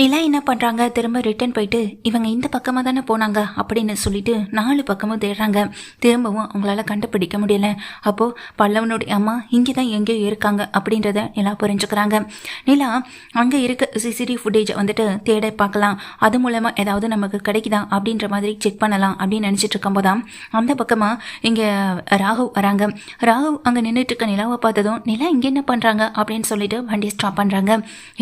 நிலா என்ன பண்ணுறாங்க திரும்ப ரிட்டர்ன் போயிட்டு இவங்க இந்த பக்கமாக தானே போனாங்க? அப்படின்னு சொல்லிட்டு நாலு பக்கமும் தேடுறாங்க. திரும்பவும் அவங்களால கண்டுபிடிக்க முடியல. அப்போது பல்லவனுடைய அம்மா இங்கே தான் எங்கேயோ இருக்காங்க அப்படின்றத நிலா புரிஞ்சுக்கிறாங்க. நிலா அங்கே இருக்க சிசிடி ஃபுட்டேஜை வந்துட்டு தேட பார்க்கலாம். அது மூலமாக ஏதாவது நமக்கு கிடைக்குதா? அப்படின்ற மாதிரி செக் பண்ணலாம் அப்படின்னு நினச்சிட்டு இருக்கும்போது அந்த பக்கமாக இங்கே ராகவ் வராங்க. ராகவ் அங்கே நின்றுட்டு இருக்க நிலாவை பார்த்ததும் நிலா இங்கே என்ன பண்ணுறாங்க அப்படின்னு சொல்லிட்டு வண்டியை ஸ்டாப் பண்ணுறாங்க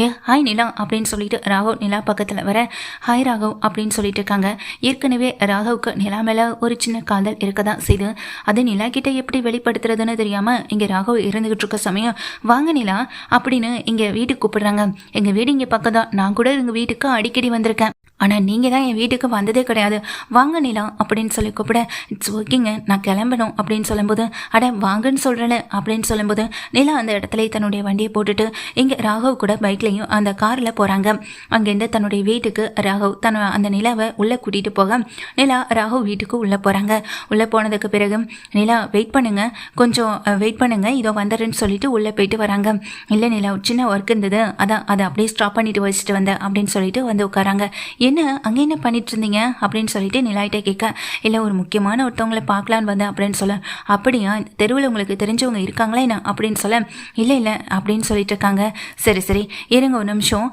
ஏ ஹாய் நிலா அப்படின்னு சொல்லிட்டு ராகவ் நிலா பக்கத்தில் வர ஹாய் ராகவ் அப்படின்னு சொல்லிட்டு இருக்காங்க. ஏற்கனவே ராகவுக்கு நிலா மேலே ஒரு சின்ன காதல் இருக்க தான் செய்து அது நிலா கிட்ட எப்படி வெளிப்படுத்துறதுன்னு தெரியாமல் இங்கே ராகவ் இருந்துகிட்டு இருக்க சமயம் வாங்க நிலா அப்படின்னு இங்கே வீட்டுக்கு கூப்பிடுறாங்க. எங்கள் வீடு இங்கே பக்கம் தான் நான் கூட எங்கள் வீட்டுக்கு அடிக்கடி வந்திருக்கேன். ஆனால் நீங்கள் தான் என் வீட்டுக்கு வந்ததே கிடையாது. வாங்க நிலா அப்படின்னு சொல்லி கூப்பிட இட்ஸ் ஓகேங்க நான் கிளம்பணும் அப்படின்னு சொல்லும்போது அட வாங்கன்னு சொல்கிறேன் அப்படின்னு சொல்லும்போது நிலா அந்த இடத்துல தன்னுடைய வண்டியை போட்டுட்டு இங்கே ராகவ் கூட பைக்லேயும் அந்த காரில் போகிறாங்க அங்கேருந்து தன்னுடைய வீட்டுக்கு ராகவ் தன் அந்த நிலாவை உள்ளே கூட்டிகிட்டு போக நிலா ராகவ் வீட்டுக்கு உள்ளே போகிறாங்க உள்ளே போனதுக்கு பிறகு நிலா வெயிட் பண்ணுங்கள் கொஞ்சம் வெயிட் பண்ணுங்கள் இதோ வந்துடுறேன்னு சொல்லிட்டு உள்ளே போயிட்டு வராங்க. இல்லை நிலா சின்ன ஒர்க் இருந்தது அதான் அதை அப்படியே ஸ்டாப் பண்ணிட்டு வச்சுட்டு வந்தேன் அப்படின்னு சொல்லிட்டு வந்து உட்காராங்க. என்ன அங்கே என்ன பண்ணிட்டு இருந்தீங்க அப்படின்னு சொல்லிட்டு நிலாயிட்டே கேட்க இல்லை ஒரு முக்கியமான ஒருத்தவங்களை பார்க்கலான்னு வந்தேன் அப்படின்னு சொல்ல அப்படியா? தெருவில் உங்களுக்கு தெரிஞ்சவங்க இருக்காங்களா என்ன? அப்படின்னு சொல்ல இல்லை இல்லை அப்படின்னு சொல்லிட்டு இருக்காங்க. சரி சரி இருங்க ஒரு நிமிஷம்.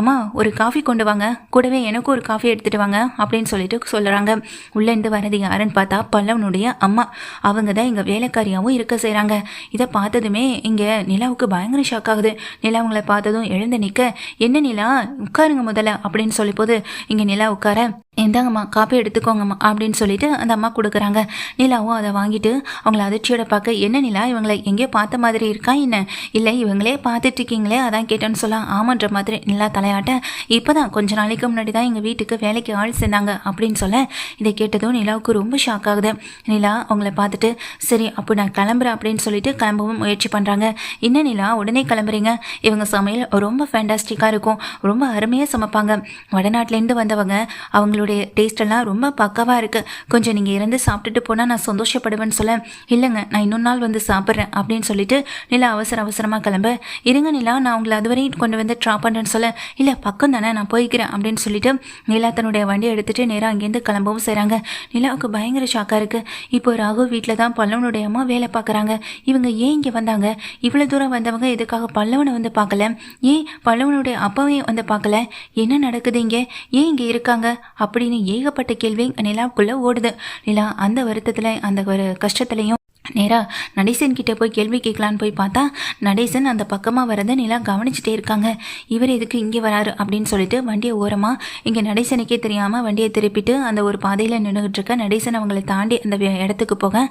அம்மா ஒரு காஃபி கொண்டு வாங்க. கூடவே எனக்கும் ஒரு காஃபி எடுத்துகிட்டு வாங்க அப்படின்னு சொல்லிட்டு சொல்கிறாங்க உள்ளேருந்து வரது யாருன்னு பார்த்தா பல்லவனுடைய அம்மா. அவங்க தான் இங்கே வேலைக்காரியாகவும் இருக்க செய்கிறாங்க இதை பார்த்ததுமே இங்கே நிலாவுக்கு பயங்கர ஷாக் ஆகுது. நிலா அவங்கள பார்த்ததும் எழுந்து நிற்க என்ன நிலா? உட்காருங்க முதல்ல அப்படின்னு சொல்லி போது இங்கே நிலா உட்கார. இந்தாங்கம்மா காப்பி எடுத்துக்கோங்கம்மா அப்படின்னு சொல்லிட்டு அந்த அம்மா கொடுக்குறாங்க. நிலாவும் அதை வாங்கிட்டு அவங்கள அதிர்ச்சியோட பார்க்க என்ன நிலா இவங்களை எங்கேயோ பார்த்த மாதிரி இருக்கா என்ன? இல்லை இவங்களே பார்த்துட்டு இருக்கீங்களே அதான் கேட்டேன்னு சொல்ல. ஆமான்ற மாதிரி நிலா தலையாட்ட இப்போ தான் கொஞ்ச நாளைக்கு முன்னாடி தான் எங்கள் வீட்டுக்கு வேலைக்கு ஆள் சேர்ந்தாங்க அப்படின்னு சொல்ல இதை கேட்டதும் நிலாவுக்கு ரொம்ப ஷாக் ஆகுது. நிலா அவங்கள பார்த்துட்டு சரி அப்போ நான் கிளம்புறேன் அப்படின்னு சொல்லிட்டு கிளம்பவும் முயற்சி பண்ணுறாங்க என்ன நிலா உடனே கிளம்புறீங்க? இவங்க சமையல் ரொம்ப ஃபேண்டாஸ்டிக்காக இருக்கும். ரொம்ப அருமையாக சமைப்பாங்க. வடநாட்டிலேருந்து வந்தவங்க அவங்களுடைய அதோடைய டேஸ்டெல்லாம் ரொம்ப பக்கவாக இருக்குது கொஞ்சம் நீங்கள் இருந்து சாப்பிட்டுட்டு போனால் நான் சந்தோஷப்படுவேன்னு சொல்ல இல்லைங்க நான் இன்னொரு நாள் வந்து சாப்பிட்றேன் அப்படின்னு சொல்லிட்டு நிலா அவசர அவசரமாக கிளம்ப இருங்க நிலா நான் உங்களை அதுவரையும் கொண்டு வந்து ட்ராப் பண்ணுறேன்னு சொல்ல இல்லை பக்கம் தானே நான் போய்க்கிறேன் அப்படின்னு சொல்லிட்டு நிலா தன்னுடைய வண்டியை எடுத்துகிட்டு நேராக அங்கேருந்து கிளம்பவும் செய்கிறாங்க நிலாவுக்கு பயங்கர ஷாக்காக இருக்குது இப்போ ராகு வீட்டில் தான் பல்லவனுடைய அம்மா வேலை பார்க்குறாங்க. இவங்க ஏன் இங்கே வந்தாங்க? இவ்வளோ தூரம் வந்தவங்க எதுக்காக பல்லவனை வந்து பார்க்கல? ஏன் பல்லவனுடைய அப்பாவையும் வந்து பார்க்கல? என்ன நடக்குது இங்கே? ஏன் இங்கே இருக்காங்க? அப்படி அப்படின்னு ஏகப்பட்ட கேள்வி நிலாவுக்குள்ளே ஓடுது. நிலா அந்த வருத்தத்தில் அந்த ஒரு கஷ்டத்துலையும் நேராக நடேசன் கிட்ட போய் கேள்வி கேட்கலான்னு போய் பார்த்தா நடேசன் அந்த பக்கமாக வரதை நிலா கவனிச்சுட்டே இருக்காங்க. இவர் எதுக்கு இங்கே வராரு அப்படின்னு சொல்லிட்டு வண்டியை ஓரமாக இங்கே நடேசனுக்கே தெரியாமல் வண்டியை திருப்பிட்டு அந்த ஒரு பாதையில் நின்றுகிட்டு இருக்க நடேசன் அவங்களை தாண்டி அந்த இடத்துக்கு போக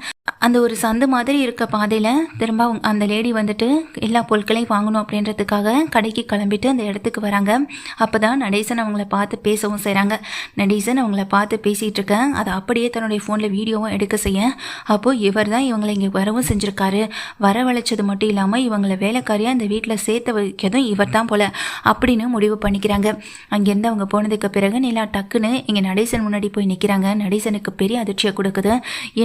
அந்த ஒரு சந்து மாதிரி இருக்க பாதையில் திரும்ப அவங்க அந்த லேடி வந்துட்டு எல்லா பொருட்களையும் வாங்கணும் அப்படின்றதுக்காக கடைக்கு கிளம்பிட்டு அந்த இடத்துக்கு வராங்க. அப்போ தான் நடேசன் அவங்கள பார்த்து பேசவும் செய்கிறாங்க நடேசன் அவங்கள பார்த்து பேசிகிட்டு இருக்கேன் அதை அப்படியே தன்னுடைய ஃபோனில் வீடியோவும் எடுக்க செய்ய. அப்போது இவர் தான் இவங்களை இங்கே வரவும் செஞ்சுருக்காரு. வரவழைச்சது மட்டும் இல்லாமல் இவங்களை வேலைக்காரியாக இந்த வீட்டில் சேர்த்து வைக்கதும் இவர் தான் போல் அப்படின்னு முடிவு பண்ணிக்கிறாங்க. அங்கேருந்து அவங்க போனதுக்கு பிறகு நிலா டக்குன்னு இங்கே நடேசன் முன்னாடி போய் நிற்கிறாங்க நடேசனுக்கு பெரிய அதிர்ச்சியை கொடுக்குது.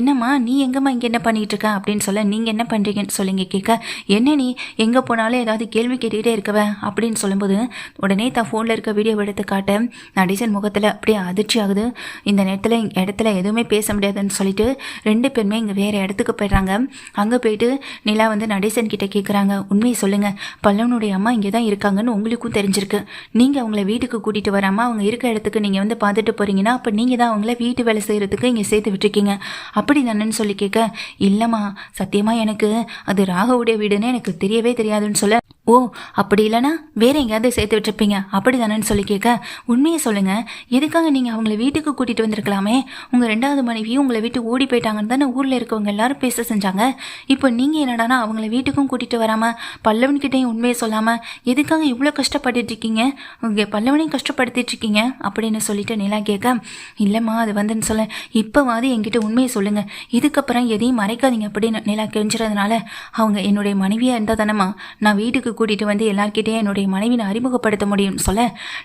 என்னம்மா நீ எங்கம்மா இங்கே என்ன பண்ணிட்டு இருக்க அப்படின்னு சொல்ல நீங்கள் என்ன பண்ணுறீங்கன்னு சொல்லிங்க கேட்க என்ன நீ? எங்கே போனாலும் ஏதாவது கேள்வி கேட்டுக்கிட்டே இருக்கவ? அப்படின்னு சொல்லும்போது உடனே தான் ஃபோனில் இருக்க வீடியோ எடுத்து காட்ட நடேசன் முகத்தில் அப்படியே அதிர்ச்சி ஆகுது. இந்த நேரத்தில் இடத்துல எதுவுமே பேச முடியாதுன்னு சொல்லிட்டு ரெண்டு பேருமே இங்கே வேறு இடத்துக்கு போயிடுறாங்க. அங்கே போயிட்டு நிலா வந்து நடேசன் கிட்ட கேட்குறாங்க உண்மையை சொல்லுங்க. பல்லவனுடைய அம்மா இங்கே தான் இருக்காங்கன்னு உங்களுக்கும் தெரிஞ்சிருக்கு. நீங்கள் அவங்கள வீட்டுக்கு கூட்டிகிட்டு வராமல் அவங்க இருக்க இடத்துக்கு நீங்கள் வந்து பார்த்துட்டு போகிறீங்கன்னா அப்போ நீங்கள் தான் அவங்கள வீட்டு வேலை செய்கிறதுக்கு இங்கே சேர்த்து விட்டுருக்கீங்க. அப்படி தானேன்னு சொல்லி கேட்க இல்லைம்மா சத்தியமாக எனக்கு அது ராகவுடைய வீடுன்னு எனக்கு தெரியவே தெரியாதுன்னு சொல்ல ஓ அப்படி இல்லைன்னா வேற எங்கேயாவது சேர்த்து விட்டுருப்பீங்க. அப்படி தானேன்னு சொல்லி கேட்க உண்மையை சொல்லுங்க. எதுக்காக நீங்கள் அவங்கள வீட்டுக்கு கூட்டிகிட்டு வந்திருக்கலாமே? உங்கள் ரெண்டாவது மனைவியும் உங்களை வீட்டு ஓடி போயிட்டாங்கன்னு தானே ஊரில் இருக்கவங்க எல்லாரும் பேச செஞ்சாங்க. இப்போ நீங்கள் என்னடானா அவங்கள வீட்டுக்கும் கூட்டிகிட்டு வராமல் பல்லவன்கிட்டையும் உண்மையை சொல்லாமல் எதுக்காக இவ்வளோ கஷ்டப்பட்டுட்டு இருக்கீங்க? உங்கள் பல்லவனையும் கஷ்டப்படுத்திட்டு இருக்கீங்க அப்படின்னு சொல்லிட்டு நிலா கேட்க இல்லைம்மா அது வந்துன்னு சொல்ல இப்போவாது என்கிட்ட உண்மையை சொல்லுங்கள் இதுக்கப்புறம் எதையும் மறைக்காதீங்க அப்படின்னு நிலா கெஞ்சுறதுனால அவங்க என்னுடைய மனைவியாக இருந்தால் தானேம்மா நான் வீட்டுக்கு கூட்டிகிட்டு வந்து எல்லார்கிட்டயும் என்னுடைய மனைவியை அறிமுகப்படுத்த முடியும் சொல்ல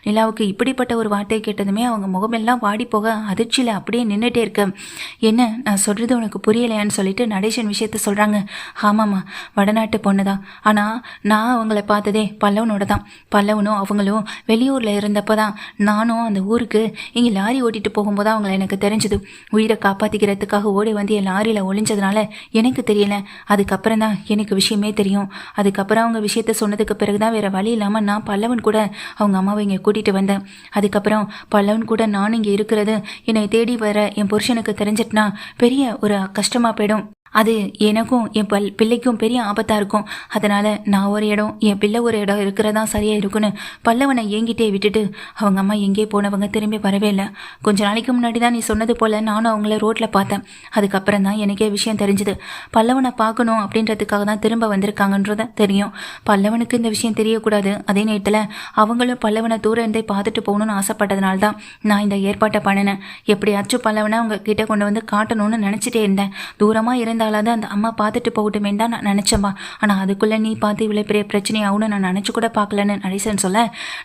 நிலாவுக்கு இப்படிப்பட்ட ஒரு வார்த்தை கேட்டதுமே அவங்க முகமெல்லாம் வாடி போக அதிர்ச்சியில் அப்படியே நின்றுட்டே இருக்கு. என்ன நான் சொல்கிறது உனக்கு புரியலையான்னு சொல்லிட்டு நடேசன் விஷயத்த சொல்கிறாங்க ஆமாம்மா வடநாட்டு பொண்ணு தான் ஆனால் நான் அவங்கள பார்த்ததே பல்லவனோட தான். பல்லவனும் அவங்களும் வெளியூரில் இருந்தப்போ தான் நானும் அந்த ஊருக்கு இங்கே லாரி ஓட்டிட்டு போகும்போது அவங்கள எனக்கு தெரிஞ்சது. உயிரை காப்பாற்றிக்கிறதுக்காக ஓடி வந்து என் லாரியில் ஒளிஞ்சதுனால எனக்கு தெரியல. அதுக்கப்புறம் தான் எனக்கு விஷயமே தெரியும். அதுக்கப்புறம் அவங்க விஷயத்த சொன்னதுக்கு பிறகு தான் வேறு வழி இல்லாமல் நான் பல்லவன் கூட அவங்க அம்மாவை இங்கே கூட்டிகிட்டு வந்தேன். அதுக்கப்புறம் பல்லவன் கூட நான் இங்கே இருக்கிறது என்னை தேடி வர என் புருஷனுக்கு தெரிஞ்சிட்டுனா பெரிய ஒரு கஷ்டமாக போயிடும். அது எனக்கும் என் பல் பிள்ளைக்கும் பெரிய ஆபத்தாக இருக்கும். அதனால் நான் ஒரு இடம் என் பிள்ளை ஒரு இடம் இருக்கிறதா சரியாக இருக்குன்னு பல்லவனை ஏங்கிட்டே விட்டுட்டு அவங்க அம்மா எங்கே போனவங்க திரும்பி வரவே இல்லை. கொஞ்ச நாளைக்கு முன்னாடி தான் நீ சொன்னது போல் நானும் அவங்கள ரோட்டில் பார்த்தேன். அதுக்கப்புறம் தான் எனக்கே விஷயம் தெரிஞ்சுது. பல்லவனை பார்க்கணும் அப்படின்றதுக்காக தான் திரும்ப வந்திருக்காங்கன்றத தெரியும். பல்லவனுக்கு இந்த விஷயம் தெரியக்கூடாது. அதே நேரத்தில் அவங்களும் பல்லவனை தூரம் இருந்தே பார்த்துட்டு போகணும்னு ஆசைப்பட்டதுனால தான் நான் இந்த ஏற்பாட்டை பண்ணினேன். எப்படியாச்சும் பல்லவனை அவங்க கிட்ட கொண்டு வந்து காட்டணும்னு நினச்சிட்டே இருந்தேன். தூரமாக இருந்த இருந்தாலாவது அந்த அம்மா பார்த்துட்டு போகட்டும் தான் நான் நினச்சேம்மா. ஆனால் அதுக்குள்ளே நீ பார்த்து இவ்வளோ பெரிய பிரச்சனை ஆகும்னு நான் நினச்சி கூட பார்க்கலன்னு நடேசன் சொல்ல.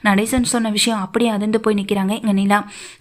நடேசன் சொன்ன விஷயம் அப்படியே அதிர்ந்து போய் நிற்கிறாங்க இங்கே நீலா.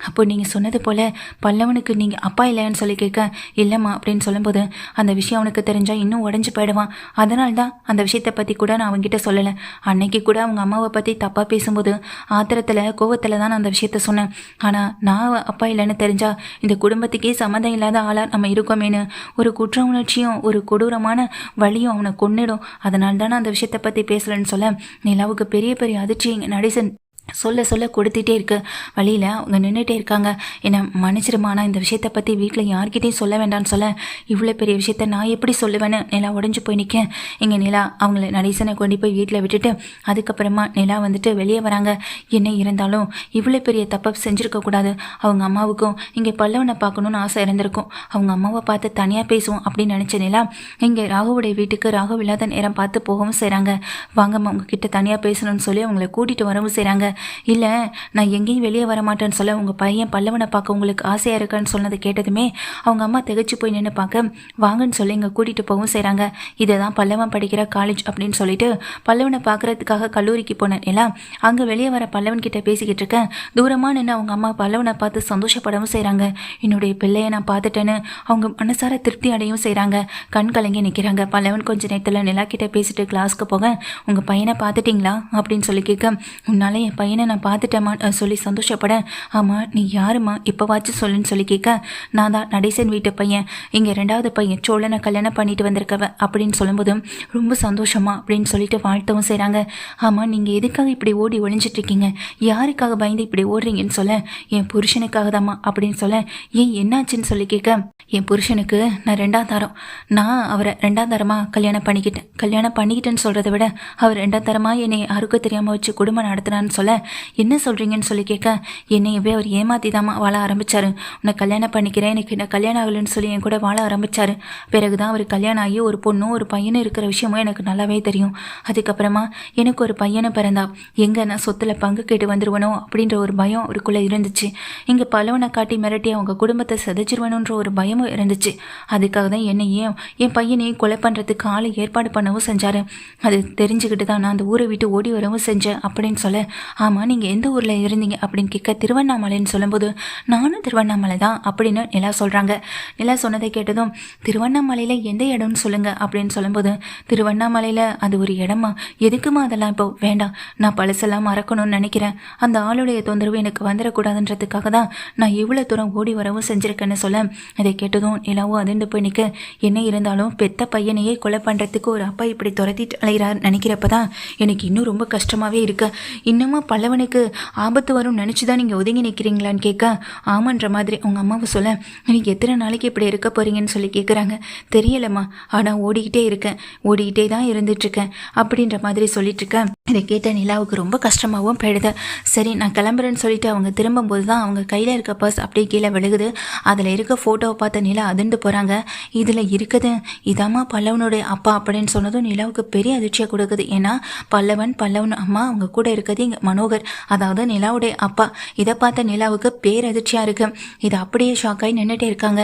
அப்போ நீங்கள் சொன்னது போல் பல்லவனுக்கு நீங்கள் அப்பா இல்லைன்னு சொல்லி கேட்க இல்லைம்மா அப்படின்னு சொல்லும்போது அந்த விஷயம் அவனுக்கு தெரிஞ்சால் இன்னும் உடஞ்சி போயிடுவான். அதனால தான் அந்த விஷயத்தை பற்றி கூட நான் அவங்ககிட்ட சொல்லலை. அன்னைக்கு கூட அவங்க அம்மாவை பற்றி தப்பாக பேசும்போது ஆத்திரத்தில் கோவத்தில் தான் நான் அந்த விஷயத்த சொன்னேன். ஆனால் நான் அப்பா இல்லைன்னு தெரிஞ்சால் இந்த குடும்பத்துக்கே சம்மந்தம் இல்லாத ஆளாக நம்ம இருக்கோமேனு ஒரு குற்ற உணர்ச்சியும் ஒரு கொடூரமான வழியும் அவனை கொன்னிடும். அதனால தானே அந்த விஷயத்தை பற்றி பேசலன்னு சொல்ல நிலாவுக்கு பெரிய பெரிய அதிர்ச்சி நடிசன் சொல்ல சொல்ல கொடுத்துட்டே இருக்கு. வழியில் அவங்க நின்றுட்டே இருக்காங்க. என்னை மன்னிச்சிருமானா இந்த விஷயத்தை பற்றி வீட்டில் யார்கிட்டையும் சொல்ல வேண்டாம்னு சொல்ல. இவ்வளோ பெரிய விஷயத்த நான் எப்படி சொல்லுவேன்னு நிலா உடஞ்சி போய் நிற்க இங்கே நிலா அவங்கள நடேசனை கொண்டு போய் வீட்டில் விட்டுட்டு அதுக்கப்புறமா நிலா வந்துட்டு வெளியே வராங்க. என்ன இருந்தாலும் இவ்வளோ பெரிய தப்பை செஞ்சுருக்கக்கூடாது அவங்க அம்மாவுக்கும் இங்கே பல்லவனை பார்க்கணுன்னு ஆசை இருந்திருக்கும். அவங்க அம்மாவை பார்த்து தனியாக பேசுவோம் அப்படின்னு நினச்ச நிலா இங்கே ராகுவுடைய வீட்டுக்கு ராகு இல்லாத நேரம் பார்த்து போகவும் செய்கிறாங்க வாங்கம்மா உங்ககிட்ட தனியாக பேசணும்னு சொல்லி அவங்கள கூட்டிகிட்டு வரவும் செய்கிறாங்க இல்லை நான் எங்கேயும் வெளியே வர மாட்டேன்னு சொல்ல உங்கள் பையன் பல்லவனை பார்க்க உங்களுக்கு ஆசையாக இருக்கான்னு சொன்னதை கேட்டதுமே அவங்க அம்மா திகச்சு போய் நின்று பார்க்க வாங்கன்னு சொல்லி இங்கே கூட்டிகிட்டு போகவும் செய்கிறாங்க இதை தான் பல்லவன் படிக்கிற காலேஜ் அப்படின்னு சொல்லிட்டு பல்லவனை பார்க்குறதுக்காக கல்லூரிக்கு போனேன் எல்லாம் அங்கே வெளியே வர பல்லவன் கிட்ட பேசிக்கிட்டு இருக்கேன். தூரமாக நின்று அவங்க அம்மா பல்லவனை பார்த்து சந்தோஷப்படவும் செய்கிறாங்க என்னுடைய பிள்ளையை நான் பார்த்துட்டேன்னு அவங்க மனசார திருப்தி அடையவும் செய்கிறாங்க கண் கலங்கி நிற்கிறாங்க பல்லவன் கொஞ்ச நேரத்தில் நிலா கிட்ட பேசிட்டு கிளாஸ்க்கு போக உங்கள் பையனை பார்த்துட்டிங்களா? அப்படின்னு சொல்லி கேட்க உன்னால என் பையனை நான் பார்த்துட்டேம்மா சொல்லி சந்தோஷப்பட. ஆமாம் நீ யாருமா இப்போவாச்சும் சொல்லுன்னு சொல்லி கேட்க நான் தான் நடேசன் வீட்டு பையன். இங்கே ரெண்டாவது பையன் சோழனை கல்யாணம் பண்ணிட்டு வந்திருக்கவ அப்படின்னு சொல்லும்போதும் ரொம்ப சந்தோஷமா அப்படின்னு சொல்லிட்டு வாழ்த்தவும் செய்கிறாங்க ஆமாம் நீங்கள் எதுக்காக இப்படி ஓடி ஒளிஞ்சிட்ருக்கீங்க யாருக்காக பயந்து இப்படி ஓடுறீங்கன்னு சொல்ல. என் புருஷனுக்காக தாம்மா அப்படின்னு சொல்ல ஏன் என்னாச்சுன்னு சொல்லி கேட்க என் புருஷனுக்கு நான் ரெண்டாம் தரம். நான் அவரை ரெண்டாம் தரமாக கல்யாணம் பண்ணிக்கிட்டேன். கல்யாணம் பண்ணிக்கிட்டேன்னு சொல்கிறத விட அவர் ரெண்டாம் தரமாக என்னை யாருக்கும் தெரியாமல் வச்சு குடும்பம் நடத்துனான்னு சொல்ல என்ன சொல்கிறீங்கன்னு சொல்லி கேட்க என்னையவே அவர் ஏமாத்தி தான் வாழ ஆரம்பித்தார் உன்னை கல்யாணம் பண்ணிக்கிறேன். எனக்கு என்ன கல்யாணம் ஆகலைன்னு சொல்லி என் கூட வாழ ஆரம்பித்தார் பிறகு தான் அவர் கல்யாணம் ஆகி ஒரு பொண்ணும் ஒரு பையனும் இருக்கிற விஷயமும் எனக்கு நல்லாவே தெரியும். அதுக்கப்புறமா எனக்கு ஒரு பையனும் பிறந்தா. எங்கே நான் சொத்தில் பங்கு கேட்டு வந்துடுவனோ அப்படின்ற ஒரு பயம் அவருக்குள்ளே இருந்துச்சு. இங்கே பலவனை காட்டி மிரட்டி அவங்க குடும்பத்தை சதைச்சிருவனுன்ற ஒரு பயமும் இருந்துச்சு. அதுக்காக தான் என்னையும் என் பையனையும் கொலை பண்ணுறதுக்கு ஆளை ஏற்பாடு பண்ணவும் செஞ்சார். அது தெரிஞ்சுக்கிட்டு தான் நான் அந்த ஊரை விட்டு ஓடி வரவும் செஞ்சேன் அப்படின்னு சொல்ல ஆமாம் நீங்கள் எந்த ஊரில் இருந்தீங்க அப்படின்னு கேட்க திருவண்ணாமலைன்னு சொல்லும்போது நானும் திருவண்ணாமலை தான் அப்படின்னு நிலா சொல்கிறாங்க நிலா சொன்னதை கேட்டதும் திருவண்ணாமலையில் எந்த இடம்னு சொல்லுங்கள் அப்படின்னு சொல்லும்போது திருவண்ணாமலையில் அது ஒரு இடமா? எதுக்குமா அதெல்லாம் இப்போ? வேண்டாம் நான் பழசெல்லாம் மறக்கணும்னு நினைக்கிறேன். அந்த ஆளுடைய தொந்தரவு எனக்கு வந்துடக்கூடாதுன்றதுக்காக தான் நான் இவ்வளோ தூரம் ஓடி வரவும் செஞ்சுருக்கேன்னு சொல்ல. அதை கேட்டதும் நிலாவும் அதிர்ந்து போய் நிற்க என்ன இருந்தாலும் பெத்த பையனையே கொலை பண்ணுறதுக்கு ஒரு அப்பா இப்படி துரத்திட்டு அலைகிறார் நினைக்கிறப்ப தான் எனக்கு இன்னும் ரொம்ப கஷ்டமாகவே இருக்கு. இன்னமும் பல்லவனுக்கு ஆபத்து வரும்னு நினச்சி தான் நீங்கள் ஒதுங்கி நிற்கிறீங்களான்னு கேட்க ஆமான்ற மாதிரி உங்கள் அம்மாவை சொல்ல நீங்கள் எத்தனை நாளைக்கு இப்படி இருக்க போகிறீங்கன்னு சொல்லி கேட்குறாங்க தெரியலம்மா. ஆனால் ஓடிக்கிட்டே இருக்கேன். ஓடிக்கிட்டே தான் இருந்துட்டுருக்கேன் அப்படின்ற மாதிரி சொல்லிட்டுருக்கேன் இதை கேட்ட நிலாவுக்கு ரொம்ப கஷ்டமாகவும் போயிடுது. சரி நான் கிளம்புறேன்னு சொல்லிட்டு அவங்க திரும்பும்போது தான் அவங்க கையில் இருக்க பர்ஸ் அப்படியே கீழே விழுகுது. அதில் இருக்க ஃபோட்டோவை பார்த்த நிலா அதிர்ந்து போகிறாங்க இதில் இருக்குது இதாம்மா பல்லவனுடைய அப்பா அப்படின்னு சொன்னதும் நிலாவுக்கு பெரிய அதிர்ச்சியை கொடுக்குது. ஏன்னா பல்லவன் பல்லவன் அம்மா அவங்க கூட இருக்கிறது இங்கே மனோகர் அதாவது நிலாவுடைய அப்பா. இதை பார்த்த நிலாவுக்கு பேரதிர்ச்சியாக இருக்குது இது அப்படியே ஷாக் ஆகி நின்றுட்டே இருக்காங்க.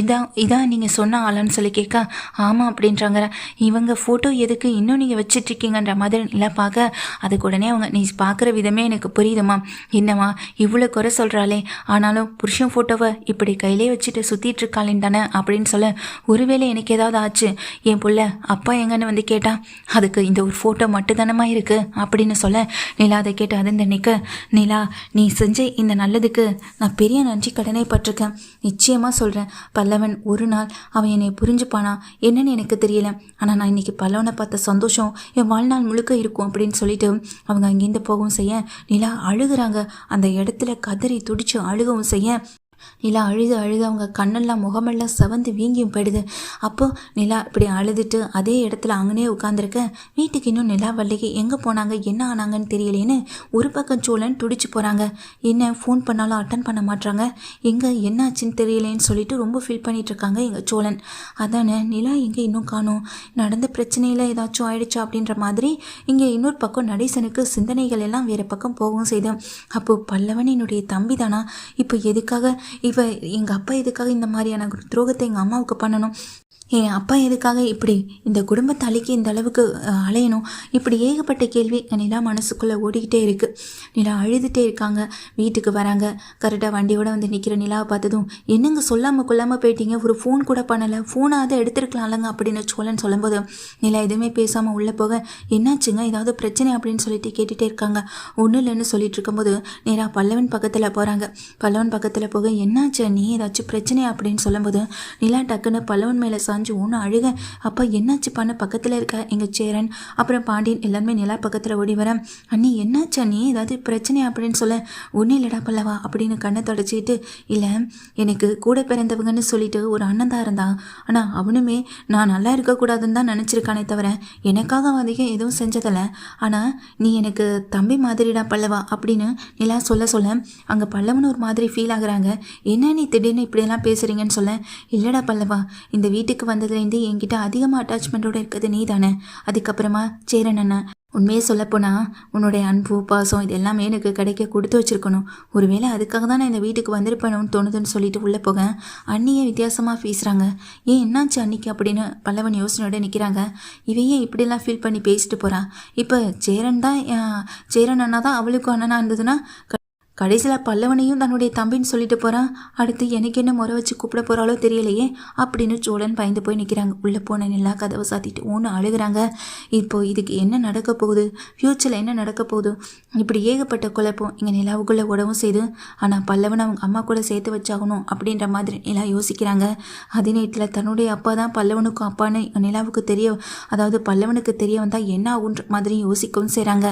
இதான் இதான் நீங்கள் சொன்ன ஆளான்னு சொல்லி கேட்க ஆமாம் அப்படின்றாங்க. இவங்க ஃபோட்டோ எதுக்கு இன்னும் நீங்கள் வச்சிட்ருக்கீங்கன்ற மாதிரி நிலா பார்க்க அதுக்கு உடனே அவங்க நீ பார்க்குற விதமே எனக்கு புரியுதுமா என்னம்மா இவ்வளோ குறை சொல்கிறாளே ஆனாலும் புருஷன் ஃபோட்டோவை இப்படி கையிலே வச்சுட்டு சுற்றிட்டு இருக்காளேன்னு தானே அப்படின்னு சொல்ல ஒருவேளை எனக்கு ஏதாவது ஆச்சு. என் புள்ள அப்பா எங்கன்னு வந்து கேட்டா அதுக்கு இந்த ஒரு ஃபோட்டோ மட்டும்தானமா இருக்கு அப்படின்னு சொல்ல நிலா அதை கேட்டு அதிர்ந்து நிற்க நிலா நீ செஞ்ச இந்த நல்லதுக்கு நான் பெரிய நன்றி கடனை பட்டிருக்கேன். நிச்சயமாக சொல்கிறேன் பல்லவன் ஒரு நாள் அவன் என்னை புரிஞ்சுப்பானா? என்னன்னு எனக்கு தெரியல. ஆனால் நான் இன்னைக்கு பல்லவனை பார்த்த சந்தோஷம் என் வாழ்நாள் முழுக்க இருக்கும் அப்படின்னு சொல்லிட்டு அவங்க அங்கேருந்து போகவும் செய்ய நிலா அழுகுறாங்க. அந்த இடத்துல கதறி துடிச்சு அழுகவும் செய்ய நிலா அழுது அழுது அவங்க கண்ணெல்லாம் முகமெல்லாம் செவந்து வீங்கியும் போயிடுது. அப்போ நிலா இப்படி அழுதுட்டு அதே இடத்துல அங்கனே உட்காந்துருக்க வீட்டுக்கு இன்னும் நிலா வல்லிகை எங்கே போனாங்க என்ன ஆனாங்கன்னு தெரியலேன்னு ஒரு பக்கம் சோழன் துடிச்சு போகிறாங்க என்ன ஃபோன் பண்ணாலும் அட்டன் பண்ண மாட்றாங்க. எங்கே என்னாச்சுன்னு தெரியலேன்னு சொல்லிட்டு ரொம்ப ஃபீல் பண்ணிட்டு இருக்காங்க எங்கள் சோழன். அதானே நிலா எங்கே இன்னும் காணும்? நடந்த பிரச்சனையில் ஏதாச்சும் ஆயிடுச்சா அப்படின்ற மாதிரி இங்கே இன்னொரு பக்கம் நடேசனுக்கு சிந்தனைகள் எல்லாம் வேறு பக்கம் போகவும் செய்தோம் அப்போது பல்லவன் என்னுடைய தம்பி தானா இப்போ எதுக்காக இப்போ எங்கள் அப்பா எதுக்காக இந்த மாதிரியான துரோகத்தை எங்கள் அம்மாவுக்கு பண்ணணும்? என் அப்பா எதுக்காக இப்படி இந்த குடும்பத்தை அழிக்க இந்த அளவுக்கு அலையணும்? இப்படி ஏகப்பட்ட கேள்வி நிலா மனசுக்குள்ளே ஓடிக்கிட்டே இருக்குது நிலா அழுதுகிட்டே இருக்காங்க. வீட்டுக்கு வராங்க. கரெக்டாக வண்டியோட வந்து நிற்கிற நிலாவை பார்த்ததும் என்னங்க சொல்லாமல் கொள்ளாமல் போயிட்டீங்க? ஒரு ஃபோன் கூட பண்ணலை. ஃபோனாவது எடுத்துருக்கலாம்லங்க அப்படின்னு சோழன் சொல்லும்போது நிலா எதுவுமே பேசாமல் உள்ளே போக என்னாச்சுங்க? ஏதாவது பிரச்சனை? அப்படின்னு சொல்லிட்டு கேட்டுகிட்டே இருக்காங்க. ஒன்றும் இல்லைன்னு சொல்லிட்டு இருக்கும்போது நேராக பல்லவன் பக்கத்தில் போகிறாங்க பல்லவன் பக்கத்தில் போக என்னாச்சு? நீ ஏதாச்சும் பிரச்சனை அப்படின்னு சொல்லும்போது நிலா டக்குன்னு பல்லவன் மேலே சாஞ்சு ஒன்று அழுக. அப்பா என்னாச்சு? பண்ண. பக்கத்தில் இருக்க எங்கள் சேரன் அப்புறம் பாண்டியன் எல்லாருமே நிலா பக்கத்தில் ஓடி வர. அண்ணி என்னாச்சு அண்ணி? ஏதாவது பிரச்சனை அப்படின்னு சொல்ல. ஒன்றும் இல்லடா பல்லவா அப்படின்னு கண்ணை தொடச்சிக்கிட்டு இல்லை எனக்கு கூட பிறந்தவங்கன்னு சொல்லிட்டு ஒரு அண்ணன் தான் இருந்தான். ஆனால் அவனுமே நான் நல்லா இருக்கக்கூடாதுன்னு தான் நினச்சிருக்கானே தவிர எனக்காக அதிகம் எதுவும் செஞ்சதில்லை. ஆனால் நீ எனக்கு தம்பி மாதிரிடா பல்லவா அப்படின்னு நிலா சொல்ல சொல்ல அங்கே பல்லவன் ஒரு மாதிரி ஃபீல் ஆகுறாங்க. என்ன நீ திடீர்னு இப்படியெல்லாம் பேசுகிறீங்கன்னு சொல்ல. இல்லைடா பல்லவா இந்த வீட்டுக்கு வந்ததுலேருந்து என்கிட்ட அதிகமாக அட்டாச்மெண்ட்டோட இருக்கிறது நீ தானே அதுக்கப்புறமா சேரன் உண்மையே சொல்லப்போனால் உன்னுடைய அன்பு பாசம் இது எல்லாமே எனக்கு கிடைக்க கொடுத்து வச்சிருக்கணும். ஒருவேளை அதுக்காக தான் நான் இந்த வீட்டுக்கு வந்திருப்பேனும்னு தோணுதுன்னு சொல்லிட்டு உள்ளே போக அண்ணியே வித்தியாசமாக பேசுகிறாங்க ஏன் என்னாச்சு அன்னிக்கு அப்படின்னு பல்லவன் யோசனையோட நிற்கிறாங்க இவன் ஏன் இப்படிலாம் ஃபீல் பண்ணி பேசிட்டு போகிறான் இப்போ சேரன் தான் சேரன் அண்ணா தான் அவளுக்கும் அண்ணனா இருந்ததுன்னா கடைசியில் பல்லவனையும் தன்னுடைய தம்பின்னு சொல்லிட்டு போகிறான் அடுத்து எனக்கு என்ன முறை வச்சு கூப்பிட போகிறாளோ தெரியலையே. அப்படின்னு சோழன் பயந்து போய் நிற்கிறாங்க உள்ளே போன நிலா கதவை சாத்திட்டு ஒன்று அழுகுறாங்க. இப்போ இதுக்கு என்ன நடக்க போகுது? ஃப்யூச்சரில் என்ன நடக்க போகுது? இப்படி ஏகப்பட்ட குழப்பம் இங்கே நிலாவுக்குள்ளே உடவும் செய்து ஆனால் பல்லவனை அவங்க அம்மா கூட சேர்த்து வச்சாகணும் அப்படின்ற மாதிரி நிலா யோசிக்கிறாங்க. அதே நேரத்தில் தன்னுடைய அப்பா தான் பல்லவனுக்கும் அப்பான்னு நிலாவுக்கு தெரிய அதாவது பல்லவனுக்கு தெரிய வந்தால் என்ன ஆகுன்ற மாதிரி யோசிக்கவும் செய்கிறாங்க